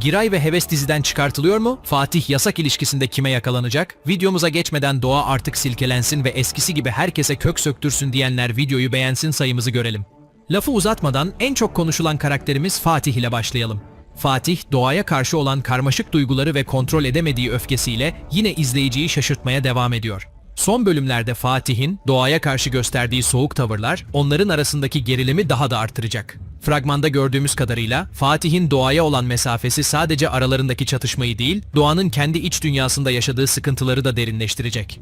Giray ve Heves diziden çıkartılıyor mu? Fatih yasak ilişkisinde kime yakalanacak? Videomuza geçmeden Doğa artık silkelensin ve eskisi gibi herkese kök söktürsün diyenler videoyu beğensin sayımızı görelim. Lafı uzatmadan en çok konuşulan karakterimiz Fatih ile başlayalım. Fatih, doğaya karşı olan karmaşık duyguları ve kontrol edemediği öfkesiyle yine izleyiciyi şaşırtmaya devam ediyor. Son bölümlerde Fatih'in doğaya karşı gösterdiği soğuk tavırlar onların arasındaki gerilimi daha da artıracak. Fragmanda gördüğümüz kadarıyla Fatih'in doğaya olan mesafesi sadece aralarındaki çatışmayı değil, doğanın kendi iç dünyasında yaşadığı sıkıntıları da derinleştirecek.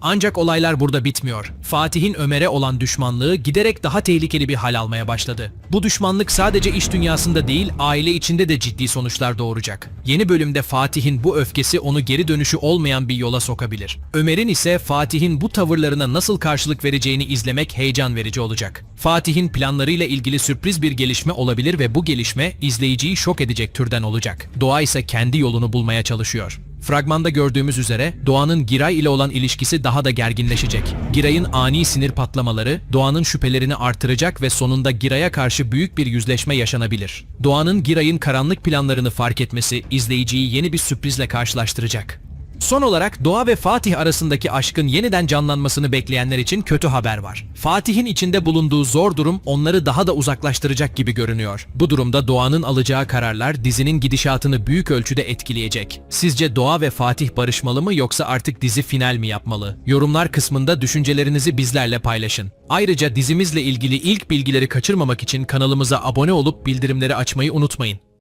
Ancak olaylar burada bitmiyor. Fatih'in Ömer'e olan düşmanlığı giderek daha tehlikeli bir hal almaya başladı. Bu düşmanlık sadece iş dünyasında değil, aile içinde de ciddi sonuçlar doğuracak. Yeni bölümde Fatih'in bu öfkesi onu geri dönüşü olmayan bir yola sokabilir. Ömer'in ise Fatih'in bu tavırlarına nasıl karşılık vereceğini izlemek heyecan verici olacak. Fatih'in planlarıyla ilgili sürpriz bir gelişme olabilir ve bu gelişme izleyiciyi şok edecek türden olacak. Doğa ise kendi yolunu bulmaya çalışıyor. Fragmanda gördüğümüz üzere Doğan'ın Giray ile olan ilişkisi daha da gerginleşecek. Giray'ın ani sinir patlamaları Doğan'ın şüphelerini artıracak ve sonunda Giray'a karşı büyük bir yüzleşme yaşanabilir. Doğan'ın Giray'ın karanlık planlarını fark etmesi izleyiciyi yeni bir sürprizle karşılaştıracak. Son olarak Doğa ve Fatih arasındaki aşkın yeniden canlanmasını bekleyenler için kötü haber var. Fatih'in içinde bulunduğu zor durum onları daha da uzaklaştıracak gibi görünüyor. Bu durumda Doğan'ın alacağı kararlar dizinin gidişatını büyük ölçüde etkileyecek. Sizce Doğa ve Fatih barışmalı mı yoksa artık dizi final mi yapmalı? Yorumlar kısmında düşüncelerinizi bizlerle paylaşın. Ayrıca dizimizle ilgili ilk bilgileri kaçırmamak için kanalımıza abone olup bildirimleri açmayı unutmayın.